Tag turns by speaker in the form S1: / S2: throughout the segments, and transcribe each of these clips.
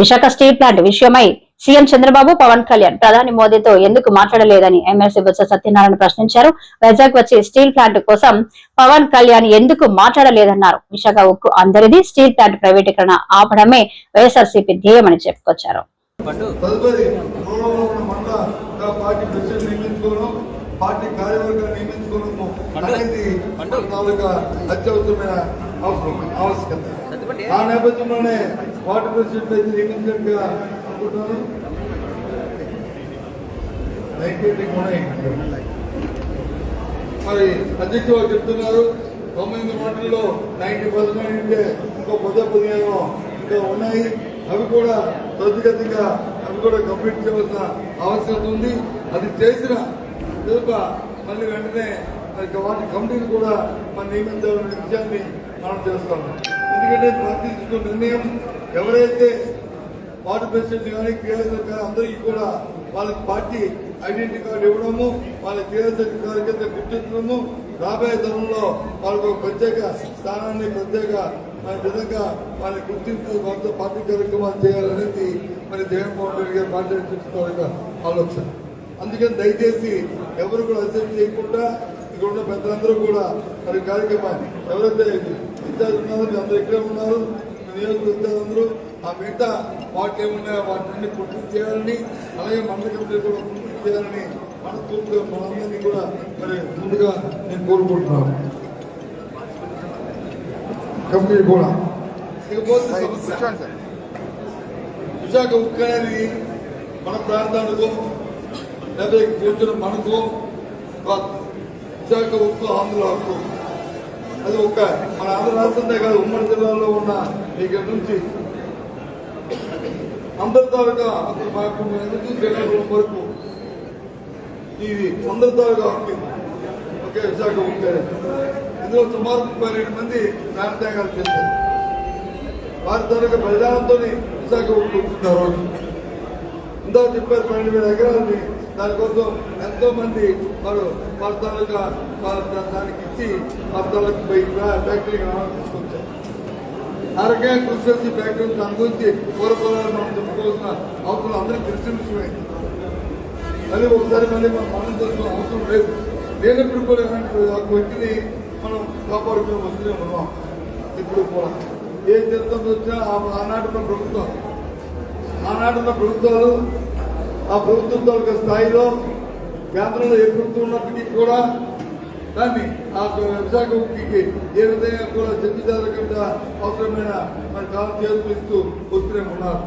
S1: Visakha steel plant విషయమై CM Chandrababu Pawan Kalyan ప్రధాని మోదీతో ఎందుకు మాట్లాడలేదని ఎమ్మెల్సీ బొత్స సత్యనారాయణ ప్రశ్నించారు. వైజాగ్ వచ్చి స్టీల్ ప్లాంట్ కోసం పవన్ కళ్యాణ్ ఎందుకు మాట్లాడలేదన్నారు. విశాఖ ఉక్కు అందరిది స్టీల్ ప్లాంట్ ప్రైవేటీకరణ ఆపడమే వైఎస్ఆర్సీపీ ధ్యేయమని చెప్పుకొచ్చారు.
S2: పార్టీ కార్యవర్గాన్ని అనేది తాలూకా అత్యవసరమైన అవసరం ఆవశ్యకత. ఆ నేపథ్యంలోనే పార్టీ గురించి అయితే నియమించినట్టుగా అనుకుంటున్నాను. నైన్టీ కూడా మరి అధ్యక్షులు చెప్తున్నారు తొమ్మిది వాటిల్లో నైన్టీ పర్సెంట్ అంటే ఇంకో పదో పదిహేను ఇంకా ఉన్నాయి. అవి కూడా త్వరితగతిగా అవి కూడా కంప్లీట్ చేయవలసిన ఆవశ్యకత ఉంది. అది చేసిన తెలుప మళ్ళీ వెంటనే వాటి కమిటీని కూడా మనం నియమించాలనే విషయాన్ని మనం చేస్తాము. ఎందుకంటే పార్టీ తీసుకున్న నిర్ణయం. ఎవరైతే వార్డు ప్రెసిడెంట్ కానీ క్రియాశీల కానీ అందరికీ కూడా వాళ్ళకి పార్టీ ఐడెంటిటీ కార్డు ఇవ్వడము వాళ్ళ క్రియాశీల కార్యకర్త గుర్తించడము రాబోయే తరంలో వాళ్ళకు ఒక ప్రత్యేక స్థానాన్ని ప్రత్యేక విధంగా వాళ్ళని గుర్తింపు వాళ్ళతో పార్టీ కార్యక్రమాలు చేయాలనేది మరి జగన్మోహన్ రెడ్డి గారు మాట్లాడుతున్న ఆలోచన. అందుకని దయచేసి ఎవరు కూడా అసెంబ్లీ చేయకుండా ఇక్కడ ఉన్న పెద్దలందరూ కూడా మరి కార్యక్రమాన్ని ఎవరైతే ఇన్ఛార్జ్ ఉన్నారో అందరూ ఇక్కడే ఉన్నారు నియోజకవర్గాలందరూ ఆ మిగతా వాటి ఏమున్నాయో వాటిని పూర్తి చేయాలని అలాగే మండల కమిటీ కూడా పూర్తి చేయాలని మనస్ఫూర్తిగా మనందరినీ కూడా మరి ముందుగా నేను కోరుకుంటున్నాను. కమిటీ కూడా. విశాఖ ఉక్కు అనేది మన ప్రాంతానికి లేదా కూర్చున్న మనకు. విశాఖ ఉక్కు ఆంధ్ర హక్కు. అది ఒక మన ఆంధ్ర రాష్ట్రంలో కాదు ఉమ్మడి జిల్లాలో ఉన్న దగ్గర నుంచి అందరి తాలూకా అసలు మాకు ఎందుకు శ్రీకాకుళం వరకు ఇది అందరి తాలూకా హక్కు ఒకే విశాఖ ఉంటారు ఇందులో సుమారు ముప్పై రెండు మంది ప్రాంతాగాలు చేశారు. వారి తాలూకా ప్రజానంతో విశాఖ ఉంటున్నారు ఇందాక చెప్పారు పన్నెండు వేల ఎకరాలని దానికోసం ఎంతో మంది వారు పర్సనల్గా దానికి ఇచ్చి పర్సనల్కి పోయి ఫ్యాక్టరీ తీసుకొచ్చారు ఆ రకంగా కృషి చేసి ఫ్యాక్టరీ దాని గురించి కోరుకోవాలని మనం చెప్పుకోవాల్సిన అవసరం అందరికీ తెలిసిన విషయమే. మళ్ళీ ఒకసారి మళ్ళీ మనం మనం చేసిన అవసరం లేదు. నేను లేనప్పుడు కూడా ఒక వ్యక్తిని మనం కాపాడుకునే వస్తూనే ఉన్నాం ఇప్పుడు కూడా. ఏ చరిత్ర వచ్చినా ఆ- ఆనాటి మన ప్రభుత్వం. ఆనాడు ఉన్న ప్రభుత్వాలు ఆ ప్రభుత్వం ఒక స్థాయిలో కేంద్రంలో ఏ ప్రభుత్వం ఉన్నప్పటికీ కూడా దాన్ని ఆ విశాఖ ఉక్కికి ఏ విధంగా కూడా చర్చ జరగకుండా అవసరమైన మన కాలం చేస్తూ వస్తూనే ఉన్నారు.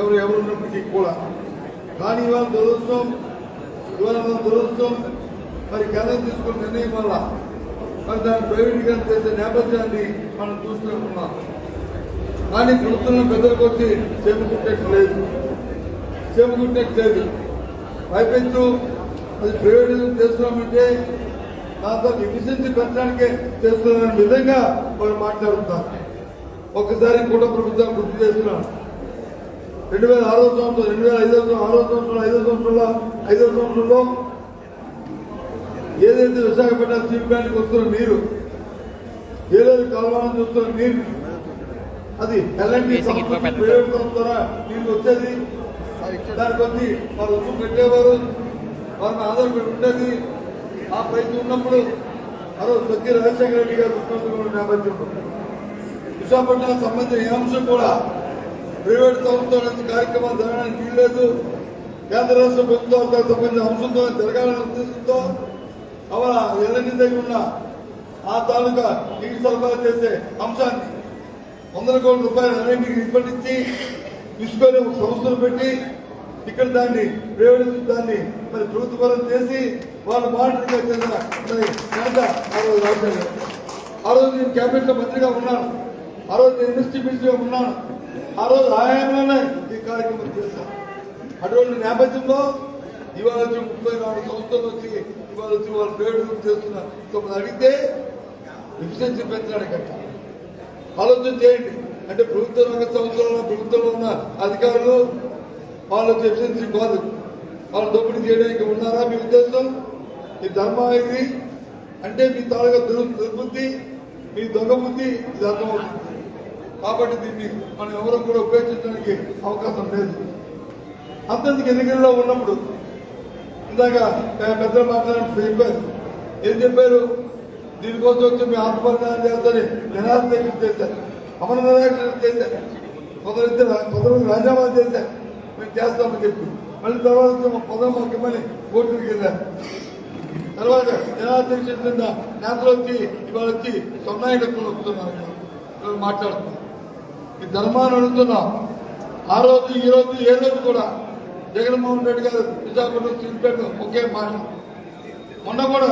S2: ఎవరు ఎవరు ఉన్నప్పటికీ కూడా. కానీ ఇవాళ దురదృష్టం ఇవాళ మన దురదృష్టం మరి కేంద్రం తీసుకున్న నిర్ణయం వల్ల మరి దాన్ని ప్రైవేటీకరణ చేసే నేపథ్యాన్ని మనం చూస్తూనే ఉన్నాం. కానీ ప్రభుత్వం పెద్దలకు వచ్చి లేదు. లేదు చేపట్టినట్టు లేదు పైపెచ్చు అది ప్రైవేట్ చేస్తున్నామంటే దాంతో ఎఫిషియన్సీ పెంచడానికే చేస్తున్న విధంగా వాళ్ళు మాట్లాడుతున్నారు. ఒక్కసారి కూడా ప్రభుత్వం గుర్తు చేస్తున్నాను. రెండు వేల ఆరో సంవత్సరం రెండు వేల ఐదో సంవత్సరం ఆరో సంవత్సరం ఐదో సంవత్సరంలో ఐదో సంవత్సరంలో ఏదైతే విశాఖపట్నం ప్లాంట్కి వస్తున్న నీరు ఏదైతే కాలువలను చూస్తున్న నీరు అది ద్వారా నీళ్ళు వచ్చేది. దానికి వచ్చి వాళ్ళు ఉప్పు పెట్టేవారు వారిని ఆధారపడి ఉండేది. ఆ ప్రయత్నం ఉన్నప్పుడు ఆ రోజు సత్య రాజశేఖర రెడ్డి గారు ముఖ్యమంత్రి ఉన్న నేపథ్యంలో. విశాఖపట్నం సంబంధించిన ఏ అంశం కూడా ప్రైవేట్ సంస్థ నుంచి కార్యక్రమాలు జరగడానికి వీల్లేదు. కేంద్ర రాష్ట్ర ప్రభుత్వాలతో సంబంధించిన అంశంతో జరగాలనే ఉద్దేశంతో అవల ఎల్ఎన్టీ దగ్గర ఉన్న ఆ తాలూకా నీటి సరఫరా చేసే అంశాన్ని వందల కోట్ల రూపాయలు అన్నింటికి ఇప్పటించి తీసుకొని ఒక సంస్థలు పెట్టి ఇక్కడ దాన్ని ప్రైవేట్ దాన్ని మరి ప్రభుత్వపరం చేసి వాళ్ళు మానిటరింగ్ చేసిన ఘనత ఆ రోజు రాజశేఖర్ ఆ రోజు నేను క్యాబినెట్లో మంత్రిగా ఉన్నాను. ఆ రోజు నేను ఇండస్ట్రీ మినిస్టర్గా ఉన్నాను. ఆ రోజు ఆయామంలోనే ఈ కార్యక్రమం చేశాను. అటువంటి నేపథ్యంలో ఇవాళ వచ్చి ముప్పై నాలుగు సంస్థలు వచ్చి ఇవాళ వచ్చి వాళ్ళు ప్రైవేట్ చేస్తున్నారు తొమ్మిది అడిగితే ఎఫిషియన్సీ పెంచడానికంట ఆలోచన చేయండి. అంటే ప్రభుత్వ రంగ సంస్థలలో ప్రభుత్వంలో ఉన్న అధికారులు వాళ్ళు ఎఫిషియన్సీ కాదు. వాళ్ళు దోపిడీ చేయడానికి ఉన్నారా మీ ఉద్దేశం? మీ ధర్మం అంటే మీ తాలూకా దుర్బుద్ధి మీ దొంగ బుద్ధి ఇది అర్థమవుతుంది. కాబట్టి దీన్ని మనం ఎవరు కూడా ఉపయోగించడానికి అవకాశం లేదు. అంతెందుకు ఎన్నికల్లో ఉన్నప్పుడు ఇందాక పెద్దలు మాట్లాడినప్పుడు చెప్పారు. ఏం చెప్పారు? దీనికోసం వచ్చి మీ ఆత్మహత్య చేస్తారని నిరాశ చేశారు. అమర నిరాశ చేశారు. ఇద్దరు కొందరు రాజీనామా చేశారు. మేము చేస్తామని చెప్పి మళ్ళీ తర్వాత వచ్చి పదవి ముఖ్యమని కోర్టుకి వెళ్ళారు. తర్వాత జనాధ్యక్ష కింద నేతలు వచ్చి ఇవాళ వచ్చి సొన్నాయిడక్కులు వస్తున్నారు ఇవాళ మాట్లాడుతున్నారు. ఈ ధర్మాన్ని అడుగుతున్నాం ఆ రోజు ఈ రోజు ఏ రోజు కూడా జగన్మోహన్ రెడ్డి గారు విశాఖపట్నం స్టీల్ ప్లాంట్ ఒకే మాట మొన్న కూడా